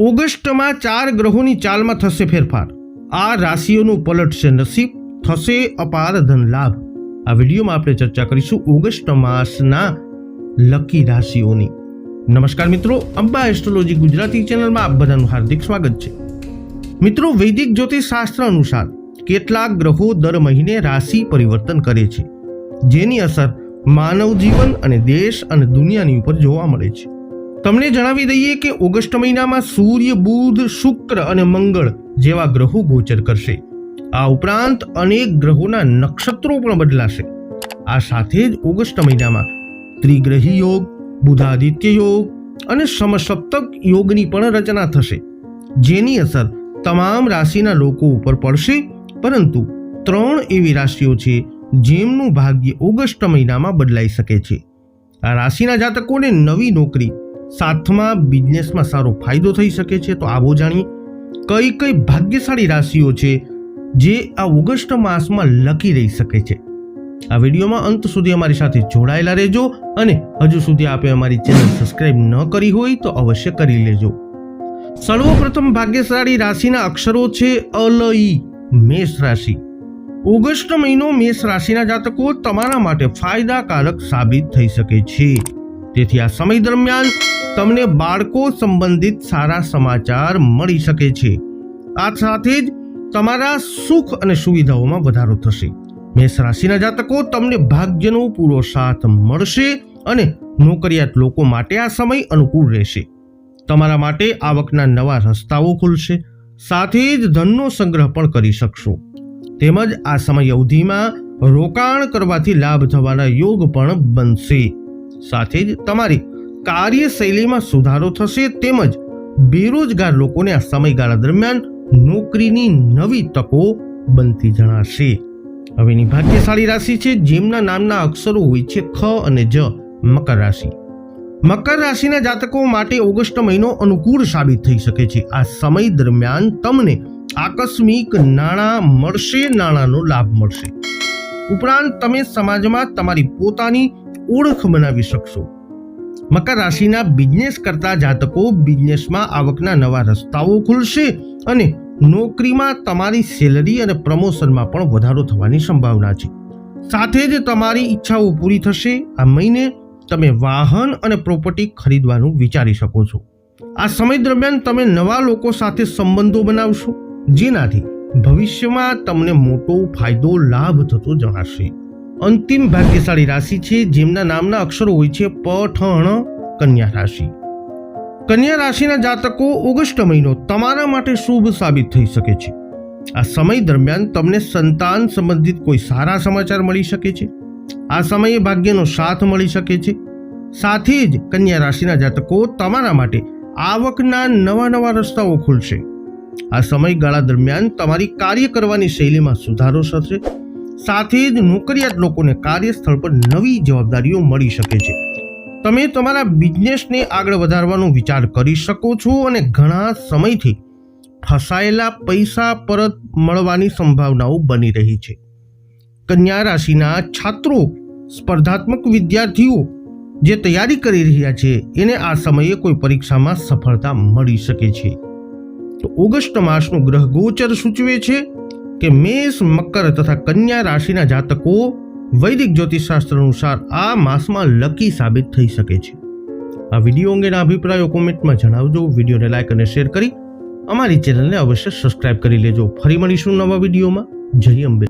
ઓગસ્ટમાં ચાર ગ્રહોની ચાલમાં થશે ફેરફાર. આ રાશિઓનું પલટશે નસીબ, થશે અપાર ધન લાભ. આ વિડીયોમાં આપણે ચર્ચા કરીશું ઓગસ્ટ માસના લકી રાશિઓની. નમસ્કાર મિત્રો, અંબા એસ્ટ્રોલોજી ગુજરાતી ચેનલમાં આપ બધાનું હાર્દિક સ્વાગત છે. મિત્રો, વૈદિક જ્યોતિષ શાસ્ત્ર અનુસાર કેટલાક ગ્રહો દર મહિને રાશિ પરિવર્તન કરે છે, જેની અસર માનવ જીવન અને દેશ અને દુનિયાની ઉપર જોવા મળે છે. તમને જણાવી દઈએ કે ઓગસ્ટ મહિનામાં સૂર્ય, બુધ, શુક્ર અને મંગળ જેવા ગ્રહો ગોચર કરશે. આ ઉપરાંત અનેક ગ્રહોના નક્ષત્રો પણ બદલાશે. આ સાથે જ ઓગસ્ટ મહિનામાં ત્રિગ્રહી યોગ, બુધાદિત્ય યોગ અને સમસપ્તક યોગની પણ રચના થશે, જેની અસર તમામ રાશિના લોકો ઉપર પડશે, પરંતુ ત્રણ એવી રાશિઓ છે જેમનું ભાગ્ય ઓગસ્ટ મહિનામાં બદલાઈ શકે છે. આ રાશિના જાતકોને નવી નોકરી સાથમાં બિઝનેસમાં સારો ફાયદો થઈ શકે છે, તો આવો જાણીએ. કઈ કઈ ભાગ્યશાળી રાશિઓ છે જે આ ઓગસ્ટ માસમાં લકી રહી શકે છે? આ વિડીયોમાં અંત સુધી અમારી સાથે જોડાયેલા રહેજો અને હજુ સુધી આપે અમારી ચેનલ સબસ્ક્રાઇબ ન કરી હોય તો અવશ્ય કરી લેજો. સર્વપ્રથમ ભાગ્યશાળી રાશિના અક્ષરો છે અલઈ, મેષ રાશિ. ઓગસ્ટ મહિનો મેષ રાશિના જાતકો તમારા માટે ફાયદાકારક સાબિત થઈ શકે છે. તેથી આ સમય દરમિયાન તમને બાળકો સંબંધિત સારા સમાચાર મળી શકે છે. આ સાથે જ તમારા સુખ અને સુવિધાઓમાં વધારો થશે. મેષ રાશિના જાતકો તમને ભાગ્યનો પૂરો સાથ મળશે અને નોકરિયાત લોકો માટે આ સમય અનુકૂળ રહેશે. તમારા માટે આવકના નવા રસ્તાઓ ખુલશે. સાથે જ ધનનો સંગ્રહ પણ કરી શકશો. તેમજ આ સમય અવધિમાં રોકાણ કરવાથી લાભ થવાના યોગ પણ બનશે. સાથે જ તમારી કાર્યશૈલીમાં સુધારો થશે તેમજ બેરોજગાર લોકોને આ સમયગાળા દરમિયાન નોકરીની નવી તકો બનતી જણાશે. હવેની ભાગ્યશાળી રાશિ છે, જેમના નામના અક્ષરો હોય છે ખ અને જ મકર રાશિ. મકર રાશિના જાતકો માટે ઓગસ્ટ મહિનો અનુકૂળ સાબિત થઈ શકે છે. આ સમય દરમિયાન તમને આકસ્મિક નાણાં મળશે, નાણાંનો લાભ મળશે. ઉપરાંત તમે સમાજમાં તમારી પોતાની ઓળખ બનાવી શકશો. મકર રાશિના બિઝનેસ કરતા જાતકો બિઝનેસમાં આવકના નવા રસ્તાઓ ખુલશે અને નોકરીમાં તમારી સેલરી અને પ્રમોશનમાં પણ વધારો થવાની સંભાવના છે. સાથે જ તમારી ઈચ્છાઓ પૂરી થશે. આ મહિને તમે વાહન અને પ્રોપર્ટી ખરીદવાનું વિચારી શકો છો. આ સમય દરમિયાન તમે નવા લોકો સાથે સંબંધો બનાવશો. જેનાથી ભવિષ્યમાં તમને મોટો ફાયદો લાભ થતો જણાશે. અંતિમ ભાગ્યશાળી રાશિ છે, જેમના નામના અક્ષરો હોય છે પઠણ કન્યા રાશિ. કન્યા રાશિના જાતકો ઓગસ્ટ મહિનો તમારા માટે શુભ સાબિત થઈ શકે છે. આ સમય દરમિયાન તમને સંતાન સંબંધિત કોઈ સારા સમાચાર મળી શકે છે. આ સમયે ભાગ્યનો સાથ મળી શકે છે. સાથે જ કન્યા રાશિના જાતકો તમારા માટે આવકના નવા નવા રસ્તાઓ ખુલશે. આ સમયગાળા દરમિયાન તમારી કાર્ય કરવાની શૈલીમાં સુધારો થશે. સાથે જ નોકરિયાત લોકોને કાર્યસ્થળ પર નવી જવાબદારીઓ મળી શકે છે. તમે તમારા બિઝનેસને આગળ વધારવાનો વિચાર કરી શકો છો અને ઘણા સમયથી ફસાયેલા પૈસા પરત મળવાની સંભાવનાઓ બની રહી છે. કન્યા રાશિના છાત્રો, સ્પર્ધાત્મક વિદ્યાર્થીઓ જે તૈયારી કરી રહ્યા છે, એને આ સમયે કોઈ પરીક્ષામાં સફળતા મળી શકે છે. તો ઓગસ્ટ માસનું ગ્રહ ગોચર સૂચવે છે. કે મેષ, મકર તથા કન્યા રાશિના જાતકો વૈદિક જ્યોતિષશાસ્ત્ર અનુસાર આ માસમાં લકી સાબિત થઈ શકે છે. આ વીડિયો અંગેના અભિપ્રાયો કોમેન્ટમાં જણાવજો. વિડીયોને લાઈક અને શેર કરી અમારી ચેનલને અવશ્ય સબસ્ક્રાઇબ કરી લેજો. ફરી મળીશું નવા વિડીયોમાં. જય અંબે.